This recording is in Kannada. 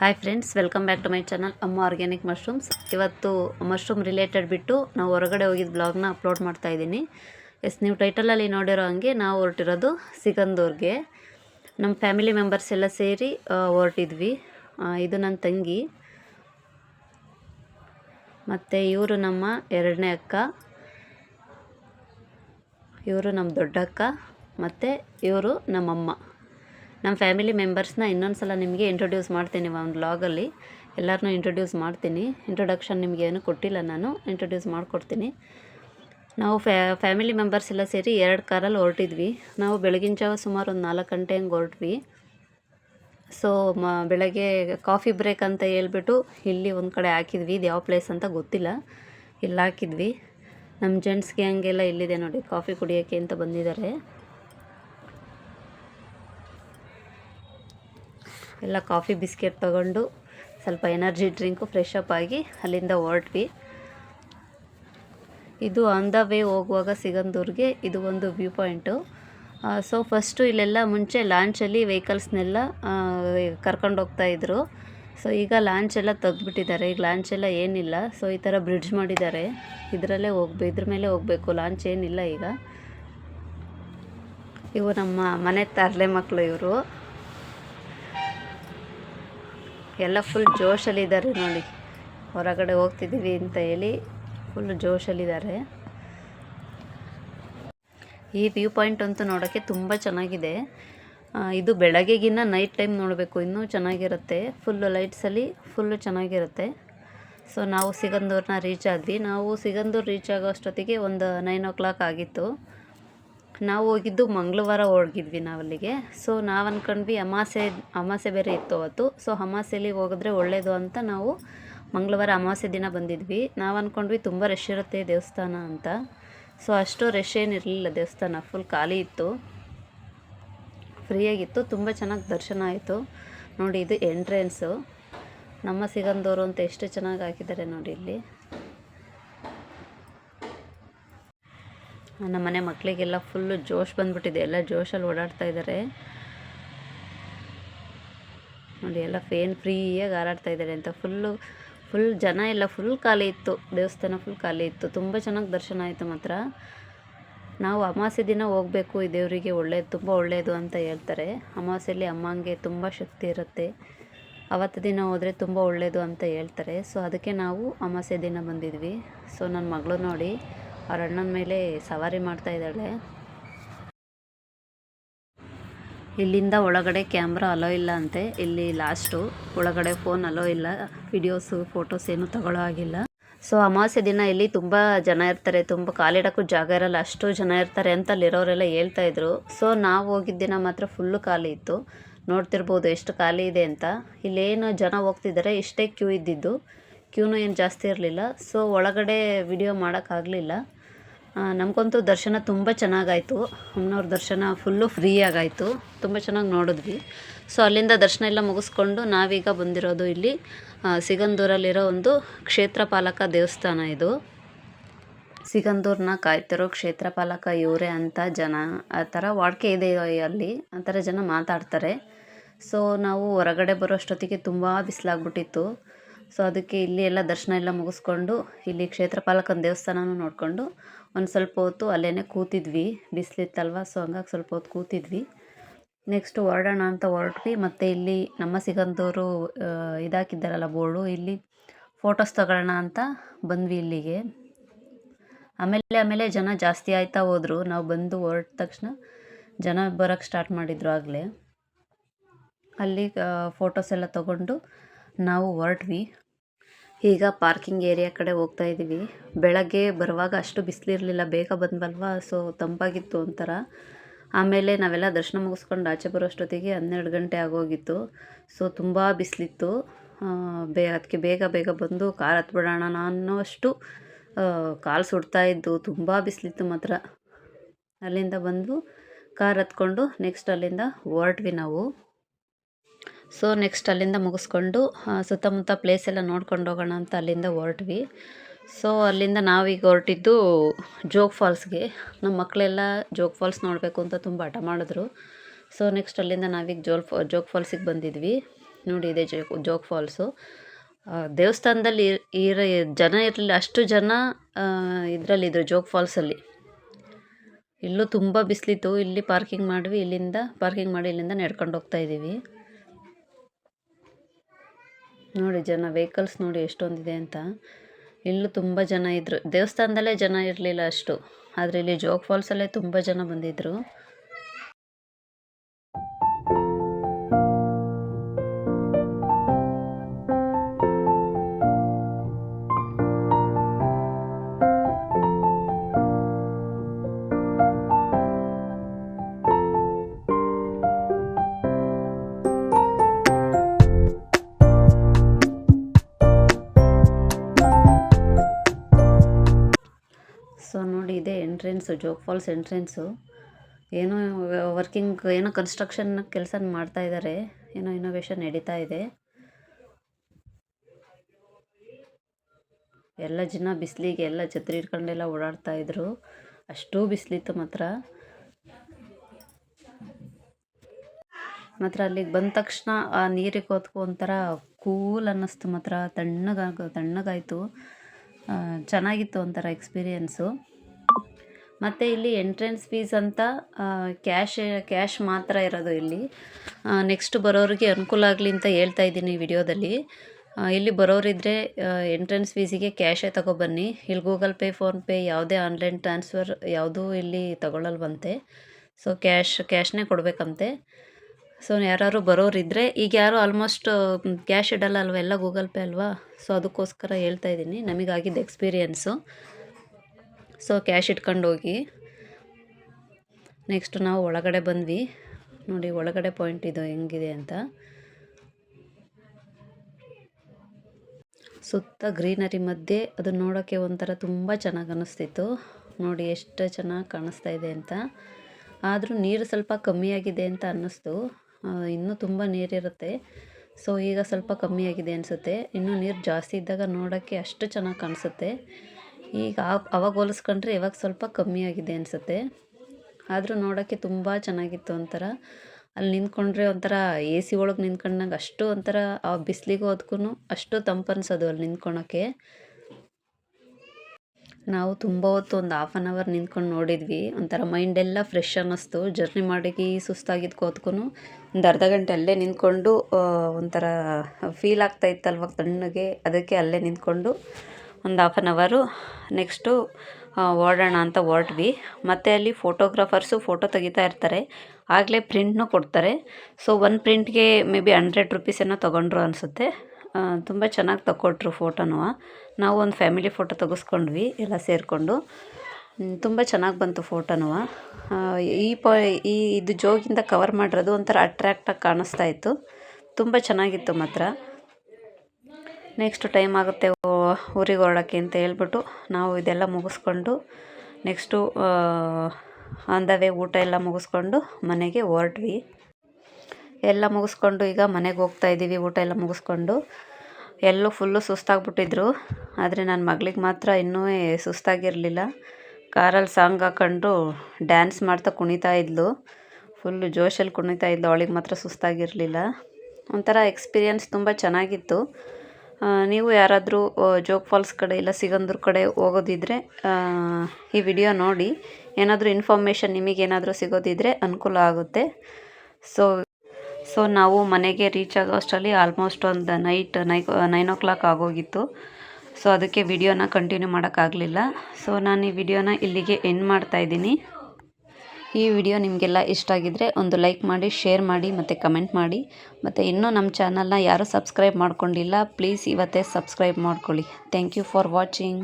Hi friends welcome back to my channel ಅಮ್ಮ ಆರ್ಗ್ಯಾನಿಕ್ ಮಶ್ರೂಮ್ಸ್ ಇವತ್ತು ಮಶ್ರೂಮ್ ರಿಲೇಟೆಡ್ ಬಿಟ್ಟು ನಾವು ಹೊರಗಡೆ ಹೋಗಿದ್ದ ಬ್ಲಾಗ್ನ ಅಪ್ಲೋಡ್ ಮಾಡ್ತಾ ಇದ್ದೀನಿ. ಎಸ್ ನೀವು ಟೈಟಲಲ್ಲಿ ನೋಡಿರೋ ಹಂಗೆ ನಾವು ಹೊರಟಿರೋದು ಸಿಗಂದೂರ್ಗೆ. ನಮ್ಮ ಫ್ಯಾಮಿಲಿ ಮೆಂಬರ್ಸ್ ಎಲ್ಲ ಸೇರಿ ಹೊರಟಿದ್ವಿ. ಇದು ನನ್ನ ತಂಗಿ. ಮತ್ತು ಇವರು ನಮ್ಮ ಎರಡನೇ ಅಕ್ಕ. ಇವರು ನಮ್ಮ ದೊಡ್ಡಕ್ಕ ಮತ್ತು ಇವರು ನಮ್ಮಮ್ಮ. ನಮ್ಮ ಫ್ಯಾಮಿಲಿ ಮೆಂಬರ್ಸ್ನ ಇನ್ನೊಂದು ಸಲ ನಿಮಗೆ ಇಂಟ್ರೊಡ್ಯೂಸ್ ಮಾಡ್ತೀನಿ ಒಂದು ವ್ಲಾಗಲ್ಲಿ ಎಲ್ಲರನ್ನೂ ಇಂಟ್ರೊಡ್ಯೂಸ್ ಮಾಡ್ತೀನಿ. ಇಂಟ್ರೊಡಕ್ಷನ್ ನಿಮಗೆ ಏನು ಕೊಟ್ಟಿಲ್ಲ ನಾನು ಇಂಟ್ರೊಡ್ಯೂಸ್ ಮಾಡಿಕೊಡ್ತೀನಿ. ನಾವು ಫ್ಯಾ ಫ್ಯಾಮಿಲಿ ಮೆಂಬರ್ಸ್ ಎಲ್ಲ ಸೇರಿ ಎರಡು ಕಾರಲ್ಲಿ ಹೊರಟಿದ್ವಿ. ನಾವು ಬೆಳಗಿನ ಜಾವ ಸುಮಾರು ಒಂದು ನಾಲ್ಕು ಗಂಟೆ ಹಂಗೆ ಹೊರಟ್ವಿ. ಸೊ ಮ, ಬೆಳಗ್ಗೆ ಕಾಫಿ ಬ್ರೇಕ್ ಅಂತ ಹೇಳ್ಬಿಟ್ಟು ಇಲ್ಲಿ ಒಂದು ಕಡೆ ಹಾಕಿದ್ವಿ. ಇದು ಯಾವ ಪ್ಲೇಸ್ ಅಂತ ಗೊತ್ತಿಲ್ಲ. ಇಲ್ಲಿ ಹಾಕಿದ್ವಿ. ನಮ್ಮ ಜೆಂಟ್ಸ್ಗೆ ಹಂಗೆಲ್ಲ ಇಲ್ಲಿದೆ ನೋಡಿ ಕಾಫಿ ಕುಡಿಯೋಕ್ಕೆ ಅಂತ ಬಂದಿದ್ದಾರೆ. ಎಲ್ಲ ಕಾಫಿ ಬಿಸ್ಕೆಟ್ ತಗೊಂಡು ಸ್ವಲ್ಪ ಎನರ್ಜಿ ಡ್ರಿಂಕು ಫ್ರೆಶ್ ಅಪ್ ಆಗಿ ಅಲ್ಲಿಂದ ಹೊರಟ್ವಿ. ಇದು ಆನ್ ದ ವೇ ಹೋಗುವಾಗ ಸಿಗಂದೂರಿಗೆ ಇದು ಒಂದು ವ್ಯೂ ಪಾಯಿಂಟು. ಸೊ ಫಸ್ಟು ಇಲ್ಲೆಲ್ಲ ಮುಂಚೆ ಲಾಂಚಲ್ಲಿ ವೆಹಿಕಲ್ಸ್ನೆಲ್ಲ ಕರ್ಕೊಂಡು ಹೋಗ್ತಾ ಇದ್ರು. ಸೊ ಈಗ ಲಾಂಚ್ ಎಲ್ಲ ತೆಗ್ದುಬಿಟ್ಟಿದ್ದಾರೆ. ಈಗ ಲಾಂಚ್ ಎಲ್ಲ ಏನಿಲ್ಲ. ಸೊ ಈ ಥರ ಬ್ರಿಡ್ಜ್ ಮಾಡಿದ್ದಾರೆ. ಇದರಲ್ಲೇ ಹೋಗ್ಬೇಕು ಇದ್ರ ಮೇಲೆ ಹೋಗಬೇಕು. ಲಾಂಚ್ ಏನಿಲ್ಲ ಈಗ. ಇವು ನಮ್ಮ ಮನೆ ತರಲೆ ಮಕ್ಕಳು ಇವರು. ಎಲ್ಲ ಫುಲ್ ಜೋಶಲ್ಲಿದ್ದಾರೆ ನೋಡಿ. ಹೊರಗಡೆ ಹೋಗ್ತಿದ್ದೀವಿ ಅಂತ ಹೇಳಿ ಫುಲ್ ಜೋಶಲ್ಲಿದ್ದಾರೆ ಈ ವ್ಯೂ ಪಾಯಿಂಟ್ ಅಂತೂ ನೋಡೋಕ್ಕೆ ತುಂಬ ಚೆನ್ನಾಗಿದೆ. ಇದು ಬೆಳಗ್ಗೆಗಿನ್ನ ನೈಟ್ ಟೈಮ್ ನೋಡಬೇಕು, ಇನ್ನೂ ಚೆನ್ನಾಗಿರುತ್ತೆ. ಫುಲ್ಲು ಲೈಟ್ಸಲ್ಲಿ ಫುಲ್ಲು ಚೆನ್ನಾಗಿರುತ್ತೆ. ಸೊ ನಾವು ಸಿಗಂದೂರನ್ನ ರೀಚ್ ಆದ್ವಿ. ನಾವು ಸಿಗಂದೂರು ರೀಚ್ ಆಗೋ ಅಷ್ಟೊತ್ತಿಗೆ ಒಂದು ನೈನ್ ಓ ಕ್ಲಾಕ್ ಆಗಿತ್ತು. ನಾವು ಹೋಗಿದ್ದು ಮಂಗಳವಾರ ಹೋಗಿದ್ವಿ ನಾವಲ್ಲಿಗೆ. ಸೊ ನಾವು ಅಂದ್ಕೊಂಡ್ವಿ ಅಮಾಸೆ ಅಮಾಸೆ ಬೇರೆ ಇತ್ತು ಅವತ್ತು. ಸೊ ಅಮಾಸೆಯಲ್ಲಿ ಹೋಗಿದ್ರೆ ಒಳ್ಳೆಯದು ಅಂತ ನಾವು ಮಂಗಳವಾರ ಅಮಾವಾಸ್ಯೆ ದಿನ ಬಂದಿದ್ವಿ. ನಾವು ಅಂದ್ಕೊಂಡ್ವಿ ತುಂಬ ರಶ್ ಇರುತ್ತೆ ದೇವಸ್ಥಾನ ಅಂತ. ಸೊ ಅಷ್ಟು ರಶ್ ಏನಿರಲಿಲ್ಲ ದೇವಸ್ಥಾನ ಫುಲ್ ಖಾಲಿ ಇತ್ತು. ಫ್ರೀಯಾಗಿತ್ತು, ತುಂಬ ಚೆನ್ನಾಗಿ ದರ್ಶನ ಆಯಿತು. ನೋಡಿ, ಇದು ಎಂಟ್ರೆನ್ಸು ನಮ್ಮ ಸಿಗಂದೋರು ಅಂತ ಎಷ್ಟು ಚೆನ್ನಾಗಿ ಹಾಕಿದ್ದಾರೆ ನೋಡಿ ಇಲ್ಲಿ. ನಮ್ಮ ಮನೆ ಮಕ್ಕಳಿಗೆಲ್ಲ ಫುಲ್ಲು ಜೋಶ್ ಬಂದ್ಬಿಟ್ಟಿದೆ. ಎಲ್ಲ ಜೋಶಲ್ಲಿ ಓಡಾಡ್ತಾ ಇದ್ದಾರೆ ನೋಡಿ, ಎಲ್ಲ ಫೇನ್ ಫ್ರೀಯಾಗಿ ಹಾರಾಡ್ತಾ ಇದ್ದಾರೆ ಅಂತ. ಫುಲ್ಲು ಫುಲ್ ಜನ ಎಲ್ಲ ಫುಲ್ ಖಾಲಿ ಇತ್ತು. ದೇವಸ್ಥಾನ ಫುಲ್ ಖಾಲಿ ಇತ್ತು. ತುಂಬ ಚೆನ್ನಾಗಿ ದರ್ಶನ ಆಯಿತು ಮಾತ್ರ. ನಾವು ಅಮಾವಾಸ್ಯೆ ದಿನ ಹೋಗಬೇಕು. ಈ ದೇವರಿಗೆ ಒಳ್ಳೇದು, ತುಂಬ ಒಳ್ಳೆಯದು ಅಂತ ಹೇಳ್ತಾರೆ. ಅಮಾವಾಸ್ಯೆಯಲ್ಲಿ ಅಮ್ಮಂಗೆ ತುಂಬ ಶಕ್ತಿ ಇರುತ್ತೆ. ಅವತ್ತು ದಿನ ಹೋದರೆ ತುಂಬ ಒಳ್ಳೆಯದು ಅಂತ ಹೇಳ್ತಾರೆ. ಸೊ ಅದಕ್ಕೆ ನಾವು ಅಮಾವಾಸ್ಯೆ ದಿನ ಬಂದಿದ್ವಿ. ಸೊ ನನ್ನ ಮಗಳು ನೋಡಿ ಅವ್ರ ಅಣ್ಣನ ಮೇಲೆ ಸವಾರಿ ಮಾಡ್ತಾ ಇದ್ದಾಳೆ. ಇಲ್ಲಿಂದ ಒಳಗಡೆ ಕ್ಯಾಮ್ರಾ ಅಲೋ ಇಲ್ಲ ಅಂತೆ. ಇಲ್ಲಿ ಲಾಸ್ಟು ಒಳಗಡೆ ಫೋನ್ ಅಲೋ ಇಲ್ಲ. ವಿಡಿಯೋಸು ಫೋಟೋಸ್ ಏನೂ ತಗೊಳ್ಳೋ ಆಗಿಲ್ಲ ಸೊ ಅಮಾವಾಸ್ಯ ದಿನ ಇಲ್ಲಿ ತುಂಬ ಜನ ಇರ್ತಾರೆ. ತುಂಬ ಕಾಲಿಡೋಕ್ಕೂ ಜಾಗ ಇರಲ್ಲ. ಅಷ್ಟು ಜನ ಇರ್ತಾರೆ ಅಂತ ಅಲ್ಲಿರೋರೆಲ್ಲ ಹೇಳ್ತಾ ಇದ್ರು. ಸೊ ನಾವು ಹೋಗಿದ್ದ ದಿನ ಮಾತ್ರ ಫುಲ್ಲು ಖಾಲಿ ಇತ್ತು. ನೋಡ್ತಿರ್ಬೋದು ಎಷ್ಟು ಖಾಲಿ ಇದೆ ಅಂತ. ಇಲ್ಲೇನು ಜನ ಹೋಗ್ತಿದ್ದಾರೆ ಇಷ್ಟೇ ಕ್ಯೂ ಇದ್ದಿದ್ದು. ಕ್ಯೂನೂ ಏನು ಜಾಸ್ತಿ ಇರಲಿಲ್ಲ. ಸೊ ಒಳಗಡೆ ವಿಡಿಯೋ ಮಾಡೋಕ್ಕಾಗಲಿಲ್ಲ ನಮಗಂತೂ ದರ್ಶನ ತುಂಬ ಚೆನ್ನಾಗಾಯಿತು. ಅಮ್ಮನವ್ರ ದರ್ಶನ ಫುಲ್ಲು ಫ್ರೀಯಾಗಾಯಿತು ತುಂಬ ಚೆನ್ನಾಗಿ ನೋಡಿದ್ವಿ. ಸೊ ಅಲ್ಲಿಂದ ದರ್ಶನ ಎಲ್ಲ ಮುಗಿಸ್ಕೊಂಡು ನಾವೀಗ ಬಂದಿರೋದು ಇಲ್ಲಿ ಸಿಗಂದೂರಲ್ಲಿರೋ ಒಂದು ಕ್ಷೇತ್ರ ಪಾಲಕ ದೇವಸ್ಥಾನ ಇದು. ಸಿಗಂದೂರನ್ನ ಕಾಯ್ತಿರೋ ಕ್ಷೇತ್ರ ಪಾಲಕ ಇವರೇ ಅಂತ ಜನ, ಆ ಥರ ವಾಡಿಕೆ ಇದೆ ಅಲ್ಲಿ, ಆ ಥರ ಜನ ಮಾತಾಡ್ತಾರೆ. ಸೊ ನಾವು ಹೊರಗಡೆ ಬರೋ ಅಷ್ಟೊತ್ತಿಗೆ ತುಂಬ ಬಿಸಿಲಾಗ್ಬಿಟ್ಟಿತ್ತು. ಸೊ ಅದಕ್ಕೆ ಇಲ್ಲಿ ಎಲ್ಲ ದರ್ಶನ ಎಲ್ಲ ಮುಗಿಸ್ಕೊಂಡು ಇಲ್ಲಿ ಕ್ಷೇತ್ರಪಾಲಕನ ದೇವಸ್ಥಾನನೂ ನೋಡಿಕೊಂಡು ಒಂದು ಸ್ವಲ್ಪ ಹೊತ್ತು ಅಲ್ಲೇ ಕೂತಿದ್ವಿ. ಬಿಸಿಲಿತ್ತಲ್ವ? ಸೊ ಹಂಗಾಗಿ ಸ್ವಲ್ಪ ಹೊತ್ತು ಕೂತಿದ್ವಿ. ನೆಕ್ಸ್ಟ್ ಹೊರಡೋಣ ಅಂತ ಹೊರಟ್ವಿ. ಮತ್ತು ಇಲ್ಲಿ ನಮ್ಮ ಸಿಗಂದೂರು ಇದಾಕಿದ್ದಾರಲ್ಲ ಬೋರ್ಡು. ಇಲ್ಲಿ ಫೋಟೋಸ್ ತಗೊಳ್ಳೋಣ ಅಂತ ಬಂದ್ವಿ ಇಲ್ಲಿಗೆ. ಆಮೇಲೆ ಆಮೇಲೆ ಜನ ಜಾಸ್ತಿ ಆಯ್ತಾ ಹೋದರು. ನಾವು ಬಂದು ಹೊರಟ ತಕ್ಷಣ ಜನ ಬರೋಕ್ಕೆ ಸ್ಟಾರ್ಟ್ ಮಾಡಿದ್ರು ಆಗಲೇ. ಅಲ್ಲಿ ಫೋಟೋಸ್ ಎಲ್ಲ ತಗೊಂಡು ನಾವು ಹೊರಟ್ವಿ. ಈಗ ಪಾರ್ಕಿಂಗ್ ಏರಿಯಾ ಕಡೆ ಹೋಗ್ತಾ ಇದ್ದೀವಿ. ಬೆಳಗ್ಗೆ ಬರುವಾಗ ಅಷ್ಟು ಬಿಸಿಲಿರಲಿಲ್ಲ, ಬೇಗ ಬಂದ್ವಲ್ವಾ? ಸೊ ತಂಪಾಗಿತ್ತು ಒಂಥರ. ಆಮೇಲೆ ನಾವೆಲ್ಲ ದರ್ಶನ ಮುಗಿಸ್ಕೊಂಡು ಆಚೆ ಬರೋಷ್ಟೊತ್ತಿಗೆ ಹನ್ನೆರಡು ಗಂಟೆ ಆಗೋಗಿತ್ತು. ಸೊ ತುಂಬ ಬಿಸಿಲಿತ್ತು. ಬೇ, ಅದಕ್ಕೆ ಬೇಗ ಬೇಗ ಬಂದು ಕಾರ್ ಹತ್ಬಿಡೋಣ ಅನ್ನೋಷ್ಟು ಕಾಲು ಸುಡ್ತಾ ಇದ್ದು ತುಂಬ ಬಿಸಿಲಿತ್ತು ಮಾತ್ರ. ಅಲ್ಲಿಂದ ಬಂದು ಕಾರ್ ಹತ್ಕೊಂಡು ನೆಕ್ಸ್ಟ್ ಅಲ್ಲಿಂದ ಹೊರಟ್ವಿ ನಾವು. ಸೊ ನೆಕ್ಸ್ಟ್ ಅಲ್ಲಿಂದ ಮುಗಿಸ್ಕೊಂಡು ಸುತ್ತಮುತ್ತ ಪ್ಲೇಸ್ ಎಲ್ಲ ನೋಡ್ಕೊಂಡು ಹೋಗೋಣ ಅಂತ ಅಲ್ಲಿಂದ ಹೊರಟ್ವಿ. ಸೊ ಅಲ್ಲಿಂದ ನಾವೀಗ ಹೊರಟಿದ್ದು ಜೋಗ್ ಫಾಲ್ಸ್ಗೆ. ನಮ್ಮ ಮಕ್ಕಳೆಲ್ಲ ಜೋಗ್ ಫಾಲ್ಸ್ ನೋಡಬೇಕು ಅಂತ ತುಂಬ ಹಠ ಮಾಡಿದ್ರು. ಸೊ ನೆಕ್ಸ್ಟ್ ಅಲ್ಲಿಂದ ನಾವೀಗ ಜೋಲ್ ಫಾ, ಜೋಗ್ ಫಾಲ್ಸಿಗೆ ಬಂದಿದ್ವಿ. ನೋಡಿ, ಇದೆ ಜೋಗ್ ಜೋಗ್ ಫಾಲ್ಸು. ದೇವಸ್ಥಾನದಲ್ಲಿ ಇರ, ಜನ ಇರಲಿಲ್ಲ, ಅಷ್ಟು ಜನ ಇದರಲ್ಲಿದ್ದರು ಜೋಗ್ ಫಾಲ್ಸಲ್ಲಿ. ಇಲ್ಲೂ ತುಂಬ ಬಿಸಿಲಿತ್ತು. ಇಲ್ಲಿ ಪಾರ್ಕಿಂಗ್ ಮಾಡಿವಿ, ಇಲ್ಲಿಂದ ಪಾರ್ಕಿಂಗ್ ಮಾಡಿ ಇಲ್ಲಿಂದ ನಡ್ಕೊಂಡು ಹೋಗ್ತಾ ಇದ್ದೀವಿ. ನೋಡಿ ಜನ ವೆಹಿಕಲ್ಸ್ ನೋಡಿ ಎಷ್ಟೊಂದಿದೆ ಅಂತ. ಇಲ್ಲೂ ತುಂಬ ಜನ ಇದ್ದರು ದೇವಸ್ಥಾನದಲ್ಲೇ ಜನ ಇರಲಿಲ್ಲ ಅಷ್ಟು. ಆದರೆ ಇಲ್ಲಿ ಜೋಗ್ ಫಾಲ್ಸಲ್ಲೇ ತುಂಬ ಜನ ಬಂದಿದ್ದರು ಸೊ ನೋಡಿ ಇದೆ ಎಂಟ್ರೆನ್ಸು ಜೋಗ್ ಫಾಲ್ಸ್ ಎಂಟ್ರೆನ್ಸು ಏನೋ ವರ್ಕಿಂಗ್ ಏನೋ ಕನ್ಸ್ಟ್ರಕ್ಷನ್ ಕೆಲಸ ಮಾಡ್ತಾ ಇದ್ದಾರೆ ಏನೋ ಇನೋವೇಷನ್ ನಡೀತಾ ಇದೆ. ಎಲ್ಲ ಜನ ಬಿಸಿಲಿಗೆ ಎಲ್ಲ ಛತ್ರಿ ಹಿಡ್ಕೊಂಡೆಲ್ಲ ಓಡಾಡ್ತಾ ಇದ್ರು. ಅಷ್ಟೂ ಬಿಸಿಲಿತ್ತು ಮಾತ್ರ. ಮಾತ್ರ ಅಲ್ಲಿಗೆ ಬಂದ ತಕ್ಷಣ ಆ ನೀರಿಗೆ ಹೋದ್ಕೊ ಒಂಥರ ಕೂಲ್ ಅನ್ನಿಸ್ತು ಮಾತ್ರ. ತಣ್ಣಗಾಗ, ತಣ್ಣಗಾಯಿತು. ಚೆನ್ನಾಗಿತ್ತು ಒಂಥರ ಎಕ್ಸ್ಪೀರಿಯೆನ್ಸು. ಮತ್ತು ಇಲ್ಲಿ ಎಂಟ್ರೆನ್ಸ್ ಫೀಸ್ ಅಂತ ಕ್ಯಾಶ್ ಕ್ಯಾಶ್ ಮಾತ್ರ ಇರೋದು ಇಲ್ಲಿ. ನೆಕ್ಸ್ಟ್ ಬರೋರಿಗೆ ಅನುಕೂಲ ಆಗಲಿ ಅಂತ ಹೇಳ್ತಾ ಇದ್ದೀನಿ ವಿಡಿಯೋದಲ್ಲಿ. ಇಲ್ಲಿ ಬರೋರಿದ್ದರೆ ಎಂಟ್ರೆನ್ಸ್ ಫೀಸಿಗೆ ಕ್ಯಾಶೇ ತಗೊಬನ್ನಿ. ಇಲ್ಲಿ ಗೂಗಲ್ ಪೇ ಫೋನ್ಪೇ ಯಾವುದೇ ಆನ್ಲೈನ್ ಟ್ರಾನ್ಸ್ಫರ್ ಯಾವುದೂ ಇಲ್ಲಿ ತಗೊಳ್ಳಲ್ವಂತೆ ಸೊ, ಕ್ಯಾಶ್, ಕ್ಯಾಶ್ನೇ ಕೊಡಬೇಕಂತೆ. ಸೊ ಯಾರಾದ್ರು ಬರೋರಿದ್ದರೆ ಈಗ ಯಾರು ಆಲ್ಮೋಸ್ಟ್ ಕ್ಯಾಶ್ ಇಡಲ್ಲ ಅಲ್ವಾ? ಎಲ್ಲ ಗೂಗಲ್ ಪೇ ಅಲ್ವಾ? ಸೊ ಅದಕ್ಕೋಸ್ಕರ ಹೇಳ್ತಾ ಇದ್ದೀನಿ. ನಮಗಾಗಿದ್ದು ಎಕ್ಸ್ಪೀರಿಯೆನ್ಸು ಸೊ ಕ್ಯಾಶ್ ಇಟ್ಕೊಂಡು ಹೋಗಿ ನೆಕ್ಸ್ಟ್ ನಾವು ಒಳಗಡೆ ಬಂದ್ವಿ. ನೋಡಿ, ಒಳಗಡೆ ಪಾಯಿಂಟ್ ಇದು ಹೆಂಗಿದೆ ಅಂತ. ಸುತ್ತ ಗ್ರೀನರಿ ಮಧ್ಯೆ ಅದು ನೋಡೋಕ್ಕೆ ಒಂಥರ ತುಂಬ ಚೆನ್ನಾಗಿ ಅನ್ನಿಸ್ತಿತ್ತು ನೋಡಿ, ಎಷ್ಟು ಚೆನ್ನಾಗಿ ಕಾಣಿಸ್ತಾ ಇದೆ ಅಂತ. ಆದರೂ ನೀರು ಸ್ವಲ್ಪ ಕಮ್ಮಿಯಾಗಿದೆ ಅಂತ ಅನ್ನಿಸ್ತು. ಇನ್ನೂ ತುಂಬ ನೀರಿರುತ್ತೆ. ಸೊ ಈಗ ಸ್ವಲ್ಪ ಕಮ್ಮಿಯಾಗಿದೆ ಅನಿಸುತ್ತೆ. ಇನ್ನೂ ನೀರು ಜಾಸ್ತಿ ಇದ್ದಾಗ ನೋಡೋಕ್ಕೆ ಅಷ್ಟು ಚೆನ್ನಾಗಿ ಕಾಣಿಸುತ್ತೆ. ಈಗ ಅವಾಗ ಹೋಲಿಸ್ಕೊಂಡ್ರೆ ಇವಾಗ ಸ್ವಲ್ಪ ಕಮ್ಮಿಯಾಗಿದೆ ಅನಿಸುತ್ತೆ. ಆದರೂ ನೋಡೋಕ್ಕೆ ತುಂಬ ಚೆನ್ನಾಗಿತ್ತು ಒಂಥರ. ಅಲ್ಲಿ ನಿಂತ್ಕೊಂಡ್ರೆ ಒಂಥರ ಎ ಸಿ ಒಳಗೆ ನಿಂತ್ಕೊಂಡಂಗೆ ಅಷ್ಟು ಒಂಥರ ಆ ಬಿಸಿಲಿಗೂ ಅದಕ್ಕೂ ಅಷ್ಟು ತಂಪು ಅನ್ಸೋದು ಅಲ್ಲಿ ನಿಂತ್ಕೊಳಕ್ಕೆ. ನಾವು ತುಂಬ ಹೊತ್ತು ಒಂದು ಹಾಫ್ ಆನ್ ಅವರ್ ನಿಂತ್ಕೊಂಡು ನೋಡಿದ್ವಿ. ಒಂಥರ ಮೈಂಡೆಲ್ಲ ಫ್ರೆಶ್ ಅನ್ನಿಸ್ತು. ಜರ್ನಿ ಮಾಡೋಕ್ಕೆ ಸುಸ್ತಾಗಿದ್ದು ಕೋತ್ಕೂ ಒಂದು ಅರ್ಧ ಗಂಟೆ ಅಲ್ಲೇ ನಿಂತ್ಕೊಂಡು ಒಂಥರ ಫೀಲ್ ಆಗ್ತಾ ಇತ್ತಲ್ವ ತಣ್ಣಗೆ ಅದಕ್ಕೆ ಅಲ್ಲೇ ನಿಂತ್ಕೊಂಡು ಒಂದು ಹಾಫ್ ಆನ್ ಅವರು ನೆಕ್ಸ್ಟು ಓಡೋಣ ಅಂತ ಹೊರಟ್ವಿ. ಮತ್ತು ಅಲ್ಲಿ ಫೋಟೋಗ್ರಾಫರ್ಸು ಫೋಟೋ ತೆಗಿತಾ ಇರ್ತಾರೆ. ಆಗಲೇ ಪ್ರಿಂಟ್ನೂ ಕೊಡ್ತಾರೆ. ಸೊ ಒಂದು ಪ್ರಿಂಟ್ಗೆ ಮೇ ಬಿ ಹಂಡ್ರೆಡ್ ರುಪೀಸ್ ಏನೋ ತೊಗೊಂಡ್ರು ಅನಿಸುತ್ತೆ. ತುಂಬ ಚೆನ್ನಾಗಿ ತಗೊಟ್ರು ಫೋಟೋನೂ. ನಾವು ಒಂದು ಫ್ಯಾಮಿಲಿ ಫೋಟೋ ತೆಗೆಸ್ಕೊಂಡ್ವಿ, ಎಲ್ಲ ಸೇರಿಕೊಂಡು. ತುಂಬ ಚೆನ್ನಾಗಿ ಬಂತು ಫೋಟೋನೂ. ಈ ಪ, ಈ ಇದು ಜೋಗಿಂದ ಕವರ್ ಮಾಡಿರೋದು ಒಂಥರ ಅಟ್ರ್ಯಾಕ್ಟಾಗಿ ಕಾಣಿಸ್ತಾ ಇತ್ತು. ತುಂಬ ಚೆನ್ನಾಗಿತ್ತು ಮಾತ್ರ. ನೆಕ್ಸ್ಟ್ ಟೈಮ್ ಆಗುತ್ತೆ ಊರಿಗೆ ಹೊರಡೋಕ್ಕೆ ಅಂತ ಹೇಳ್ಬಿಟ್ಟು ನಾವು ಇದೆಲ್ಲ ಮುಗಿಸ್ಕೊಂಡು ನೆಕ್ಸ್ಟು ಆನ್ ದ ವೇ ಊಟ ಎಲ್ಲ ಮುಗಿಸ್ಕೊಂಡು ಮನೆಗೆ ಹೊರಟ್ವಿ. ಎಲ್ಲ ಮುಗಿಸ್ಕೊಂಡು ಈಗ ಮನೆಗೆ ಹೋಗ್ತಾ ಇದ್ದೀವಿ, ಊಟ ಎಲ್ಲ ಮುಗಿಸ್ಕೊಂಡು. ಎಲ್ಲೂ ಫುಲ್ಲು ಸುಸ್ತಾಗ್ಬಿಟ್ಟಿದ್ರು. ಆದರೆ ನನ್ನ ಮಗಳಿಗೆ ಮಾತ್ರ ಇನ್ನೂ ಸುಸ್ತಾಗಿರಲಿಲ್ಲ. ಕಾರಲ್ಲಿ ಸಾಂಗ್ ಹಾಕ್ಕೊಂಡು ಡ್ಯಾನ್ಸ್ ಮಾಡ್ತಾ ಕುಣಿತಾ ಇದ್ಲು. ಫುಲ್ಲು ಜೋಶಲ್ಲಿ ಕುಣಿತಾ ಇದ್ಲು, ಅವಳಿಗೆ ಮಾತ್ರ ಸುಸ್ತಾಗಿರಲಿಲ್ಲ. ಒಂಥರ ಎಕ್ಸ್ಪೀರಿಯನ್ಸ್ ತುಂಬ ಚೆನ್ನಾಗಿತ್ತು. ನೀವು ಯಾರಾದರೂ ಜೋಗ್ ಫಾಲ್ಸ್ ಕಡೆ ಇಲ್ಲ ಸಿಗಂದ್ರ ಕಡೆ ಹೋಗೋದಿದ್ರೆ ಈ ವಿಡಿಯೋ ನೋಡಿ. ಏನಾದರೂ ಇನ್ಫಾರ್ಮೇಷನ್ ನಿಮಗೇನಾದರೂ ಸಿಗೋದಿದ್ರೆ ಅನುಕೂಲ ಆಗುತ್ತೆ. ಸೊ ಸೊ ನಾವು ಮನೆಗೆ ರೀಚ್ ಆಗೋ ಅಷ್ಟರಲ್ಲಿ ಆಲ್ಮೋಸ್ಟ್ ಒಂದು ನೈಟ್ ನೈ ನೈನ್ ಓ ಕ್ಲಾಕ್ ಆಗೋಗಿತ್ತು. ಸೊ ಅದಕ್ಕೆ ವಿಡಿಯೋನ ಕಂಟಿನ್ಯೂ ಮಾಡೋಕ್ಕಾಗಲಿಲ್ಲ. ಸೊ ನಾನು ಈ ವಿಡಿಯೋನ ಇಲ್ಲಿಗೆ ಎಂಡ್ ಮಾಡ್ತಾಯಿದ್ದೀನಿ ಈ ವಿಡಿಯೋ ನಿಮಗೆಲ್ಲ ಇಷ್ಟ ಆಗಿದ್ದರೆ ಒಂದು ಲೈಕ್ ಮಾಡಿ ಶೇರ್ ಮಾಡಿ, ಮತ್ತು ಕಮೆಂಟ್ ಮಾಡಿ. ಮತ್ತು ಇನ್ನೂ ನಮ್ಮ ಚಾನಲ್ನ ಯಾರೂ ಸಬ್ಸ್ಕ್ರೈಬ್ ಮಾಡ್ಕೊಂಡಿಲ್ಲ ಪ್ಲೀಸ್ ಇವತ್ತೇ ಸಬ್ಸ್ಕ್ರೈಬ್ ಮಾಡ್ಕೊಳ್ಳಿ. Thank you for watching